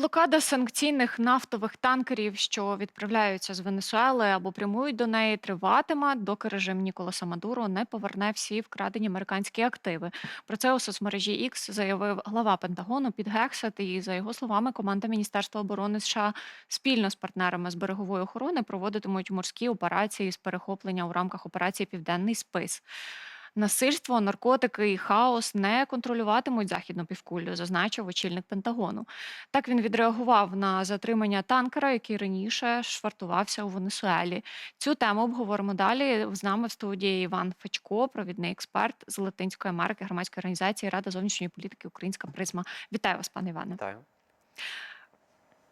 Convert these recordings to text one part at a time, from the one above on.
Блокада санкційних нафтових танкерів, що відправляються з Венесуели або прямують до неї, триватиме, доки режим Ніколаса Мадуро не поверне всі вкрадені американські активи. Про це у соцмережі X заявив глава Пентагону Піт Гексет. І за його словами, команда Міністерства оборони США спільно з партнерами з берегової охорони проводитимуть морські операції з перехоплення у рамках операції Південний спис. Насильство, наркотики і хаос не контролюватимуть західну півкулю, зазначив очільник Пентагону. Так він відреагував на затримання танкера, який раніше швартувався у Венесуелі. Цю тему обговоримо далі. З нами в студії Іван Фечко, провідний експерт з Латинської Америки, громадської організації Рада зовнішньої політики Українська призма. Вітаю вас, пане Іване. Вітаю.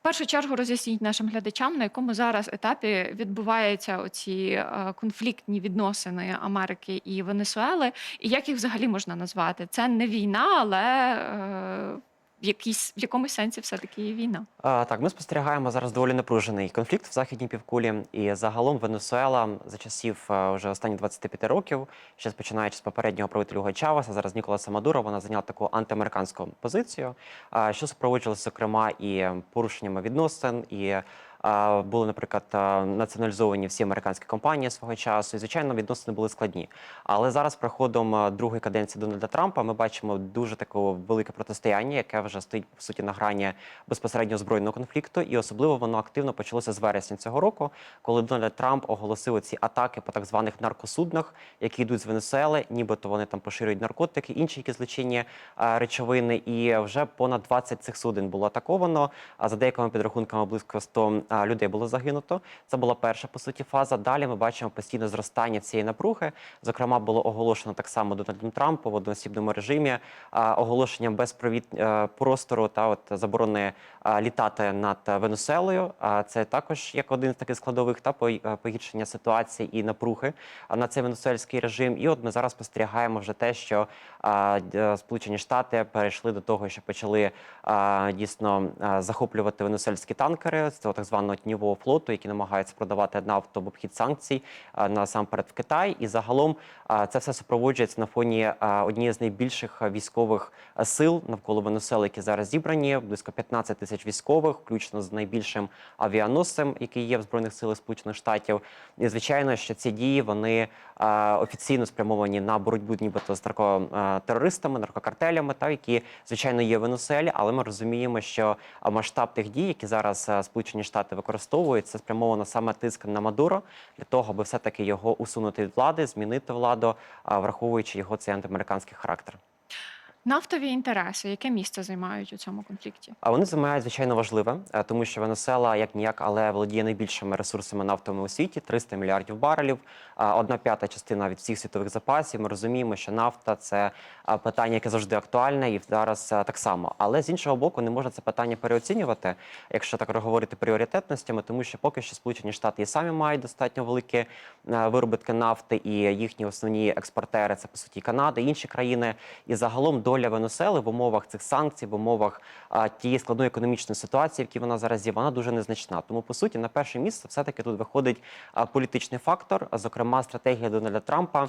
Першу чергу роз'ясніть нашим глядачам, на якому зараз етапі відбуваються оці е, конфліктні відносини Америки і Венесуели, і як їх взагалі можна назвати? Це не війна, але е, в, якійсь, в якомусь сенсі все-таки є війна. А, так, ми спостерігаємо зараз доволі напружений конфлікт в західній півкулі. І загалом Венесуела за часів е, вже останні 25 років, ще починаючи з попереднього правителю Гачаваса, зараз Ніколаса Мадуро, вона зайняла таку антиамериканську позицію, а, що супроводжувалося, зокрема, і порушеннями відносин, і а, були, наприклад, націоналізовані всі американські компанії свого часу. І звичайно, відносини були складні. Але зараз, проходом другої каденції Дональда Трампа, ми бачимо дуже таке велике протистояння, яке вже стоїть по суті на грані безпосередньо збройного конфлікту, і особливо воно активно почалося з вересня цього року, коли Дональд Трамп оголосив ці атаки по так званих наркосуднах, які йдуть з Венесуели, нібито вони там поширюють наркотики, інші якісь злочинні речовини. І вже понад 20 цих суден було атаковано. А за деякими підрахунками близько 100 а, людей було загинуто. Це була перша по суті фаза. Далі ми бачимо постійне зростання цієї напруги. Зокрема, було оголошено так само Дональдом Трампом в одноосібному режимі оголошенням безпровід е, простору та от заборони літати над Венесуелою. А це також як один з таких складових та е, погіршення ситуації і напруги на цей венесуельський режим. І от ми зараз спостерігаємо вже те, що е, Сполучені Штати перейшли до того, що почали дійсно захоплювати венесуельські танкери цього так званого тіньового флоту, які намагаються продавати нафту в обхід санкцій насамперед в Китай. І загалом це все супроводжується на фоні однієї з найбільших військових сил навколо Венесуели, які зараз зібрані близько 15 тисяч військових, включно з найбільшим авіаносцем, який є в збройних силах Сполучених Штатів. І звичайно, що ці дії вони офіційно спрямовані на боротьбу, нібито з наркотерористами, наркокартелями, та які звичайно є в Венесуелі, але ми розуміємо, що масштаб тих дій, які зараз Сполучені Штати використовують, це спрямовано саме тиск на Мадуро для того, аби все таки його усунути від влади, змінити владу, враховуючи його цей антиамериканський характер. Нафтові інтереси, яке місце займають у цьому конфлікті? А вони займають звичайно важливе, е, тому що Венесуела як ніяк, але володіє найбільшими ресурсами нафтовими у світі 300 мільярдів барелів. Одна п'ята частина від всіх світових запасів. Ми розуміємо, що нафта це питання, яке завжди актуальне, і зараз так само. Але з іншого боку, не можна це питання переоцінювати, якщо так говорити пріоритетностями, тому що поки що Сполучені Штати і самі мають достатньо великі е, виробітки нафти, і їхні основні експортери це по суті Канада, інші країни. І загалом доля Венесуели в умовах цих санкцій, в умовах а, тієї складної економічної ситуації, в якій вона зараз є, вона дуже незначна. Тому по суті на перше місце все таки тут виходить а, політичний фактор, а, зокрема стратегія Дональда Трампа.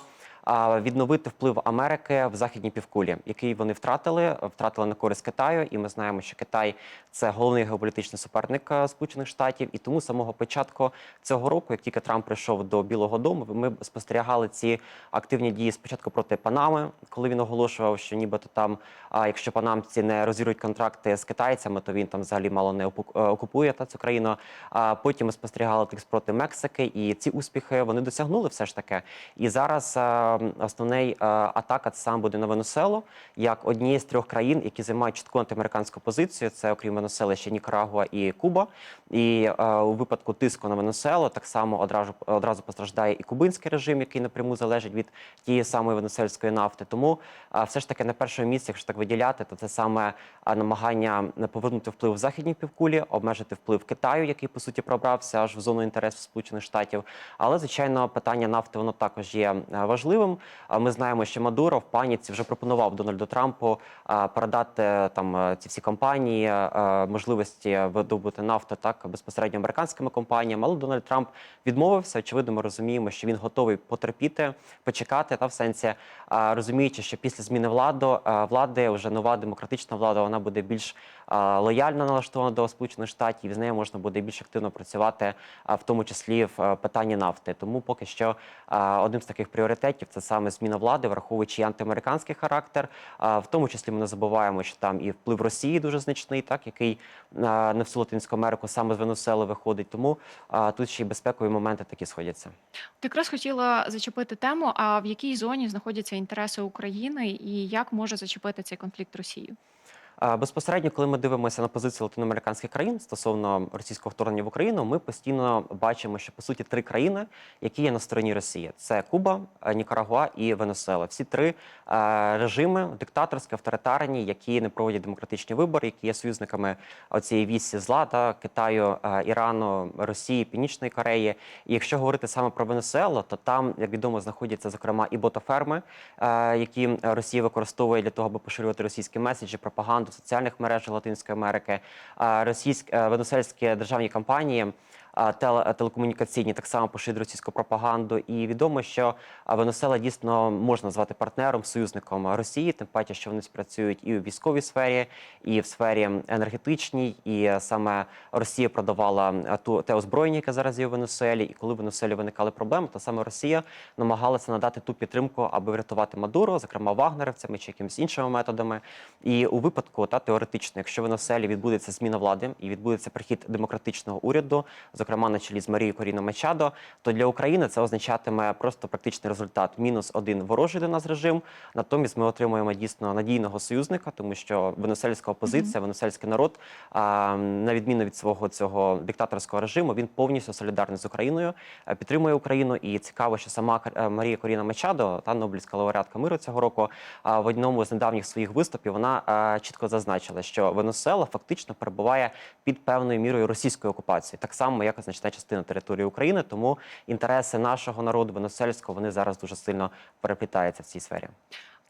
Відновити вплив Америки в західній півкулі, який вони втратили, втратили на користь Китаю, і ми знаємо, що Китай це головний геополітичний суперник Сполучених Штатів. І тому самого початку цього року, як тільки Трамп прийшов до Білого Дому, ми спостерігали ці активні дії спочатку проти Панами, коли він оголошував, що нібито там, якщо панамці не розірвуть контракти з китайцями, то він там взагалі мало не е, окупує та цю країну. А потім ми спостерігали тих проти Мексики, і ці успіхи вони досягнули все ж таки. І зараз а, основний атака це саме буде на Венесуелу, як однієї з трьох країн, які займають чітку антиамериканську позицію. Це окрім Венесуели ще Нікарагуа і Куба. І у випадку тиску на Венесуелу так само одразу одразу постраждає і кубинський режим, який напряму залежить від тієї самої венесуельської нафти. Тому все ж таки на першому місці, якщо так виділяти, то це саме намагання повернути вплив в західній півкулі, обмежити вплив Китаю, який по суті пробрався аж в зону інтересу Сполучених Штатів. Але звичайно, питання нафти воно також є е, важливим. Ми знаємо, що Мадуро в паніці вже пропонував Дональду Трампу передати там е, ці всі компанії, е, можливості видобути нафту так безпосередньо американськими компаніями. Але Дональд Трамп відмовився. Очевидно, ми розуміємо, що він готовий потерпіти, почекати та в сенсі розуміючи, що після зміни влади, влади вже нова демократична влада, вона буде більш лояльно налаштована до Сполучених Штатів, з нею можна буде більш активно працювати, в тому числі в е, питанні нафти. Тому поки що одним з таких пріоритетів це саме зміна влади, враховуючи антиамериканський характер. В тому числі ми не забуваємо, що там і вплив Росії дуже значний, так який а, на всю Латинську Америку саме з Венесуели виходить. Тому тут ще й безпекові моменти такі сходяться. От якраз хотіла зачепити тему, а в якій зоні знаходяться інтереси України і як може зачепити цей конфлікт Росію? Безпосередньо, коли ми дивимося на позицію латиноамериканських країн стосовно російського вторгнення в Україну, ми постійно бачимо, що по суті три країни, які є на стороні Росії: це Куба, е, Нікарагуа і Венесуела. Всі три е, режими диктаторські, авторитарні, які не проводять демократичні вибори, які є союзниками цієї вісі зла та Китаю, е, Ірану, Росії, Північної Кореї. І якщо говорити саме про Венесуелу, то там, як відомо, знаходяться зокрема і ботоферми, які Росія використовує для того, аби поширювати російські меседжі, пропаганду соціальних мережах Латинської Америки. Російські е, венесуельські державні компанії. Телекомунікаційні так само поширюють російську пропаганду, і відомо, що Венесуела дійсно можна назвати партнером, союзником Росії, тим паче, що вони працюють і у військовій сфері, і в сфері енергетичній. І саме Росія продавала ту те озброєння, яке зараз є у Венесуелі. І коли в Венесуелі виникали проблеми, то саме Росія намагалася надати ту підтримку, аби врятувати Мадуро, зокрема вагнерівцями чи якимись іншими методами. І у випадку та теоретично, якщо в Венесуелі відбудеться зміна влади і відбудеться прихід демократичного уряду, зокрема на чолі з Марією Коріно Мачадо, то для України це означатиме просто практичний результат: мінус один ворожий до нас режим. Натомість ми отримуємо дійсно надійного союзника, тому що венесуельська опозиція, венесуельський народ, а, на відміну від свого цього диктаторського режиму, він повністю солідарний з Україною, е, підтримує Україну. І цікаво, що сама е, Марія Коріна Мачадо, та Нобелівська лауреатка миру цього року, в одному з недавніх своїх виступів вона а, чітко зазначила, що Венесуела фактично перебуває під певною мірою російської окупації, так само як і значна частина території України. Тому інтереси нашого народу венесуельського вони зараз дуже сильно переплітаються в цій сфері.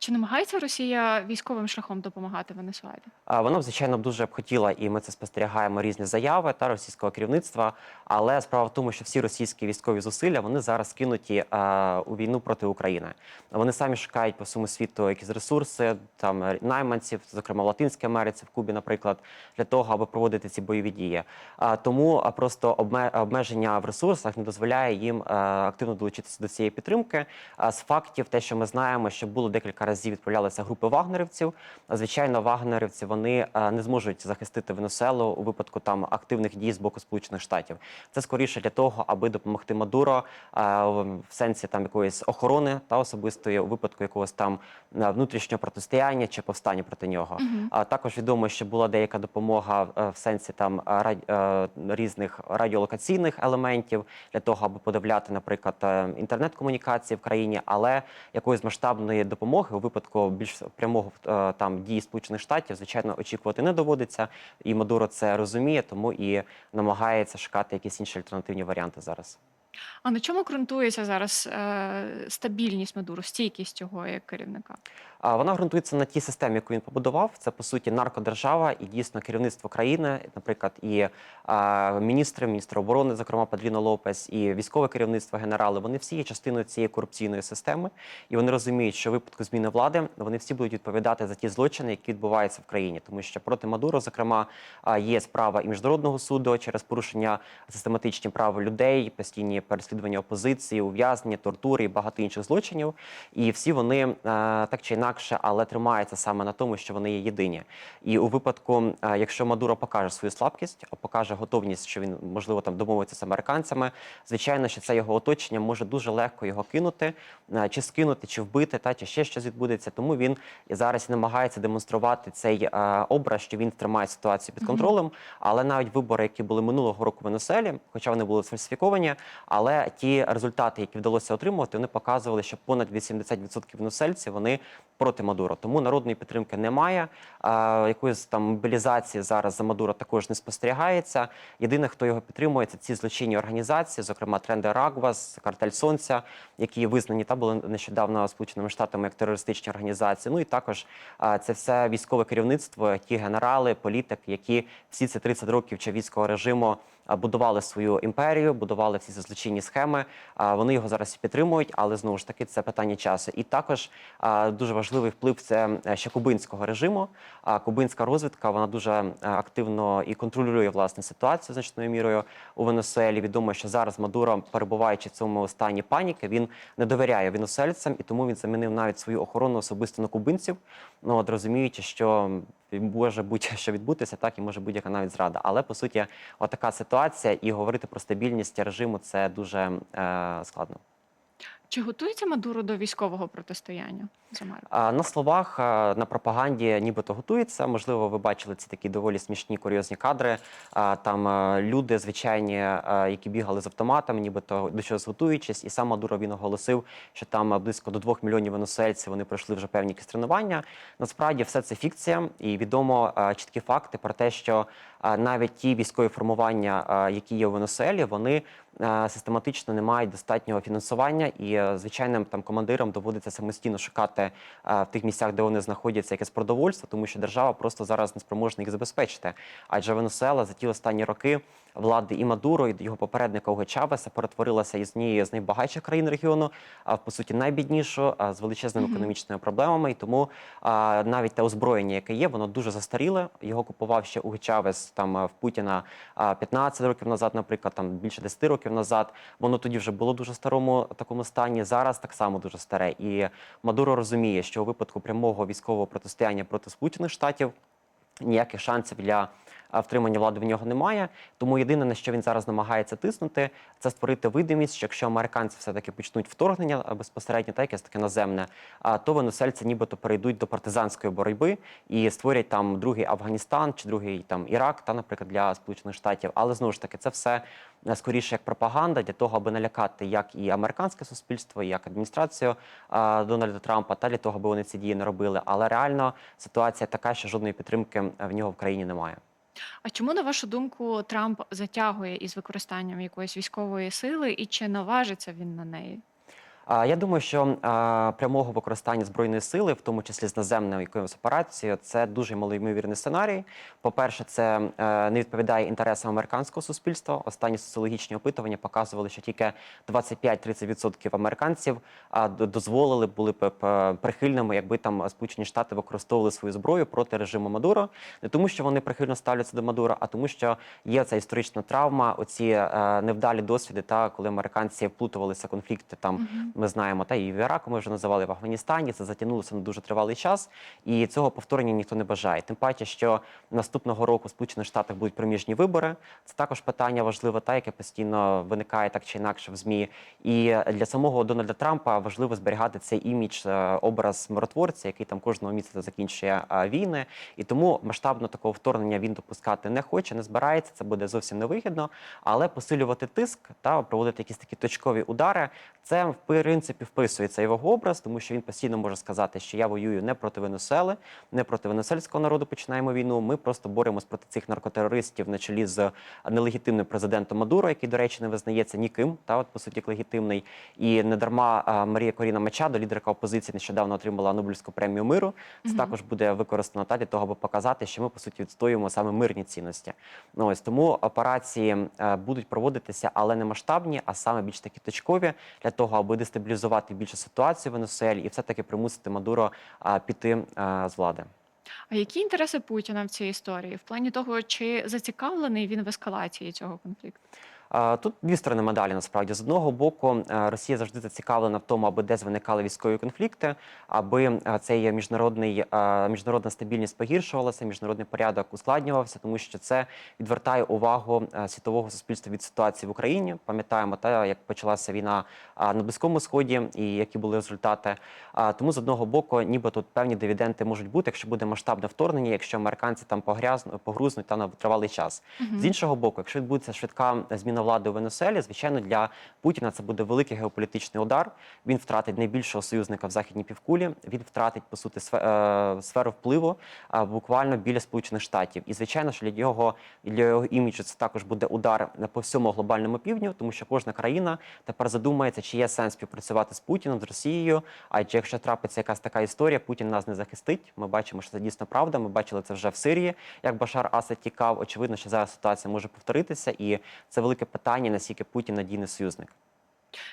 Чи намагається Росія військовим шляхом допомагати Венесуелі? А, Вона б, звичайно, дуже б хотіла, і ми це спостерігаємо різні заяви та російського керівництва. Але справа в тому, що всі російські військові зусилля вони зараз кинуті а, у війну проти України. Вони самі шукають по всьому світу якісь ресурси, там е, найманців, зокрема в Латинській Америці, в Кубі, наприклад, для того, аби проводити ці бойові дії. А, тому а, просто обме- обмеження в ресурсах не дозволяє їм а, активно долучитися до цієї підтримки. А з фактів, те, що ми знаємо, що було декілька разів відправлялися групи вагнерівців. Звичайно, вагнерівці вони е, не зможуть захистити Венесуелу у випадку там активних дій з боку Сполучених Штатів. Це скоріше для того, аби допомогти Мадуро е, в сенсі там якоїсь охорони та особистої у випадку якогось там е, внутрішнього протистояння чи повстання проти нього. А також відомо, що була деяка допомога в сенсі там різних радіолокаційних елементів для того, аби подавляти, наприклад, інтернет-комунікації в країні, але якоїсь масштабної допомоги випадку більш прямого е, там дії Сполучених Штатів, звичайно, очікувати не доводиться. І Мадуро це розуміє, тому і намагається шукати якісь інші альтернативні варіанти зараз. А на чому ґрунтується зараз е, стабільність Мадуро, стійкість його як керівника? А Вона ґрунтується на тій системі, яку він побудував. Це по суті наркодержава і дійсно керівництво країни, наприклад, і а, міністри, міністр оборони, зокрема Падріно Лопес, і військове керівництво, генерали. Вони всі є частиною цієї корупційної системи, і вони розуміють, що в випадку зміни влади вони всі будуть відповідати за ті злочини, які відбуваються в країні, тому що проти Мадуро, зокрема, є справа і міжнародного суду через порушення систематичні прав людей, постійні переслідування опозиції, ув'язнення, тортури і багато інших злочинів. І всі вони е, так чи інакше, але тримаються саме на тому, що вони є єдині. І у випадку, е, якщо Мадуро покаже свою слабкість, покаже готовність, що він можливо там домовиться з американцями, звичайно, що це його оточення може дуже легко його кинути, е, чи скинути, чи вбити, та чи ще щось відбудеться. Тому він зараз намагається демонструвати цей образ, що він тримає ситуацію під контролем. Але навіть вибори, які були минулого року в Венесуелі, хоча вони були сфальсифіковані, але ті результати, які вдалося отримувати, вони показували, що понад 80% венесуельців вони проти Мадуро. Тому народної підтримки немає. А, якоїсь там мобілізації зараз за Мадуро також не спостерігається. Єдине, хто його підтримує, це ці злочинні організації, зокрема Тренде Рагвас, Картель Сонця, які визнані та були нещодавно Сполученими Штатами як терористичні організації. Ну і також а, це все військове керівництво, ті генерали, політики, які всі ці 30 років чавійського режиму а, будували свою імперію, будували всі ці злочинні схеми. Вони його зараз підтримують, але знову ж таки це питання часу. І також дуже важливий вплив це е, ще кубинського режиму. Кубинська розвідка вона дуже е, активно і контролює власне ситуацію значною мірою у Венесуелі. Відомо, що зараз Мадуро, перебуваючи в цьому стані паніки, він не довіряє венесуельцям, і тому він замінив навіть свою охорону особисто на кубинців. Ну от розуміючи, що може будь-що відбутися, так і може будь-яка навіть зрада. Але по суті, отака ситуація, і говорити про стабільність режиму це дуже е, складно. Чи готується Мадуро до військового протистояння? А, На словах, на пропаганді нібито готується. Можливо, ви бачили ці такі доволі смішні курйозні кадри. Там люди звичайні, які бігали з автоматами, нібито до чогось готуючись, і сам Мадуро він оголосив, що там близько до двох мільйонів венесуельців вони пройшли вже певні якісь тренування. Насправді, все це фікція, і відомо чіткі факти про те, що навіть ті військові формування, які є у Венесуелі, вони систематично не мають достатнього фінансування, і звичайним там командирам доводиться самостійно шукати а, в тих місцях, де вони знаходяться, якесь продовольство, тому що держава просто зараз не спроможна їх забезпечити. Адже Венесуела за ті останні роки влади і Мадуро, і його попередника Уго Чавеса перетворилася із однієї з найбагатших країн регіону, а по суті найбіднішу, а, з величезними Мгм. економічними проблемами. І тому а, навіть те озброєння, яке є, воно дуже застаріле. Його купував ще Уго Чавес там в Путіна 15 років назад, наприклад, там більше 10 років назад. Воно тоді вже було дуже старому такому стані. Зараз так само дуже старе. І Мадуро розуміє, що у випадку прямого військового протистояння проти Сполучених Штатів ніяких шансів для а, втримання влади в нього немає. Тому єдине, на що він зараз намагається тиснути, це створити видимість, що якщо американці все-таки почнуть вторгнення безпосередньо, та якесь таке наземне, то венесельці нібито перейдуть до партизанської боротьби і створять там другий Афганістан чи другий там Ірак, та, наприклад, для Сполучених Штатів. Але знову ж таки, це все е, скоріше як пропаганда для того, аби налякати як і американське суспільство, як адміністрацію Дональда Трампа, та для того, аби вони ці дії не робили. Але реально ситуація така, що жодної підтримки е, в нього в країні немає. А чому, на вашу думку, Трамп затягує із використанням якоїсь військової сили, і чи наважиться він на неї? Я думаю, що прямого використання збройної сили, в тому числі з наземною якоюсь операцією, це дуже малоймовірний сценарій. По-перше, це е, не відповідає інтересам американського суспільства. Останні соціологічні опитування показували, що тільки 25-30% американців дозволили були б е, прихильними, якби там Сполучені Штати використовували свою зброю проти режиму Мадуро, не тому, що вони прихильно ставляться до Мадуро, а тому, що є ця історична травма, оці е, невдалі досвіди, та коли американці вплутувалися конфлікти там. Ми знаємо, та і в Іраку ми вже називали в Афганістані. Це затягнулося на дуже тривалий час, і цього повторення ніхто не бажає. Тим паче, що наступного року в Сполучених Штатах будуть проміжні вибори. Це також питання важливе, та яке постійно виникає так чи інакше в змі. І для самого Дональда Трампа важливо зберігати цей імідж, е, образ миротворця, який там кожного місяця закінчує е, війни. І тому масштабно такого вторгнення він допускати не хоче, не збирається. Це буде зовсім невигідно. Але посилювати тиск та проводити якісь такі точкові удари. Це в принципі вписується його образ, тому що він постійно може сказати, що я воюю не проти Венесуели, не проти венесуельського народу. Починаємо війну. Ми просто боремось проти цих наркотерористів на чолі з нелегітимним президентом Мадуро, який, до речі, не визнається ніким, та от по суті як легітимний. І не дарма а, Марія Коріна Мачадо, лідерка опозиції, нещодавно отримала Нобелівську премію миру. Це Мгм. також буде використано та для того, аби показати, що ми по суті відстоюємо саме мирні цінності. Ну ось тому операції е, будуть проводитися, але не масштабні, а саме більш такі точкові для того, аби дестабілізувати більше ситуацію в Венесуелі і все таки примусити Мадуро піти з влади. А які інтереси Путіна в цій історії? В плані того, чи зацікавлений він в ескалації цього конфлікту? Тут дві сторони медалі. Насправді з одного боку, е, Росія завжди зацікавлена в тому, аби десь виникали військові конфлікти, аби е, цей міжнародний е, міжнародна стабільність погіршувалася, міжнародний порядок ускладнювався, тому що це відвертає увагу світового суспільства від ситуації в Україні. Пам'ятаємо те, як почалася війна на близькому сході, і які були результати. Тому з одного боку, ніби тут певні дивіденди можуть бути, якщо буде масштабне вторгнення, якщо американці там погрязнуть, погрузнуть та на тривалий час. Мгм. З іншого боку, якщо відбудеться швидка зміна зміна влади у Венесуелі, звичайно, для Путіна це буде великий геополітичний удар. Він втратить найбільшого союзника в західній півкулі. Він втратить по суті е, сферу впливу буквально біля Сполучених Штатів. І звичайно, що для його для його іміджу це також буде удар по всьому глобальному півдню, тому що кожна країна тепер задумається, чи є сенс співпрацювати з Путіним, з Росією. Адже якщо трапиться якась така історія, Путін нас не захистить. Ми бачимо, що це дійсно правда. Ми бачили це вже в Сирії, як Башар Асад тікав. Очевидно, що зараз ситуація може повторитися, і це велике питання, наскільки Путін надійний союзник.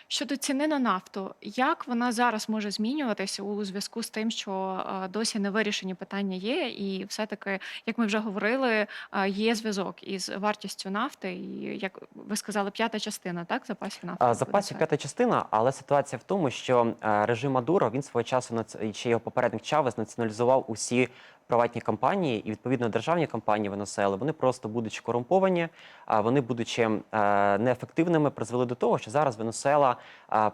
Щодо ціни на нафту, як вона зараз може змінюватися у зв'язку з тим, що е, досі не вирішені питання є, і все-таки, як ми вже говорили, е, є зв'язок із вартістю нафти, і як ви сказали, п'ята частина, так, запасів нафти. Запасів п'ята частина, але ситуація в тому, що е, режим Мадуро він свого часу і ще його попередник Чавес націоналізував усі приватні компанії і відповідно державні компанії Венесуели. Вони просто будучи корумповані, а вони будучи е, неефективними, призвели до того, що зараз Венесуела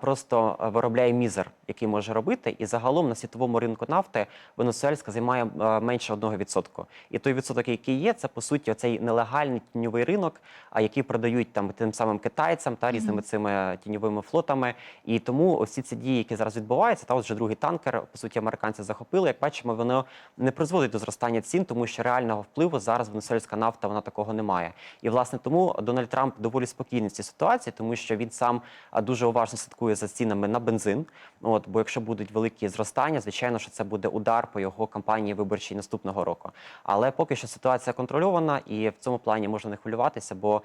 просто е, виробляє мізер, який може робити, і загалом на світовому ринку нафти Венесуельська займає е, менше 1%. І той відсоток, який є, це по суті цей нелегальний тіньовий ринок, а який продають там тим самим китайцям та різними цими тіньовими флотами. І тому ось ці дії, які зараз відбуваються, та от вже другий танкер, по суті, американці захопили. Як бачимо, воно не призводить до зростання цін, тому що реального впливу зараз венесуельська нафта вона такого не має. І власне тому Дональд Трамп доволі спокійний в цій ситуації, тому що він сам дуже уважно слідкує за цінами на бензин. От бо якщо будуть великі зростання, звичайно, що це буде удар по його кампанії виборчій наступного року. Але поки що ситуація контрольована, і в цьому плані можна не хвилюватися, бо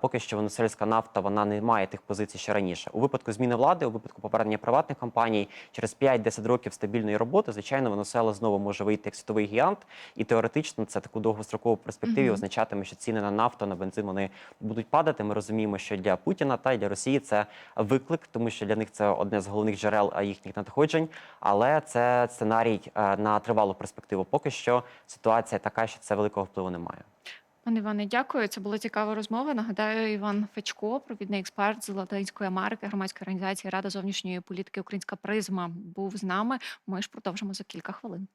поки що венесуельська нафта вона не має тих позицій, що раніше. У випадку зміни влади, у випадку повернення приватних компаній, через 5-10 років стабільної роботи, звичайно, Венесуела знову може вийти як світовий гігант, і теоретично це таку довгострокову перспективі означатиме, що ціни на нафту на бензин вони будуть падати. Ми розуміємо, що для Путіна та й для Росії це виклик, тому що для них це одне з головних джерел їхніх надходжень. Але це сценарій е, на тривалу перспективу. Поки що ситуація така, що це великого впливу немає. Пане Іване, дякую. Це була цікава розмова. Нагадаю, Іван Фечко, провідний експерт з Латинської Америки, громадської організації Рада зовнішньої політики Українська призма, був з нами. Ми ж продовжимо за кілька хвилин.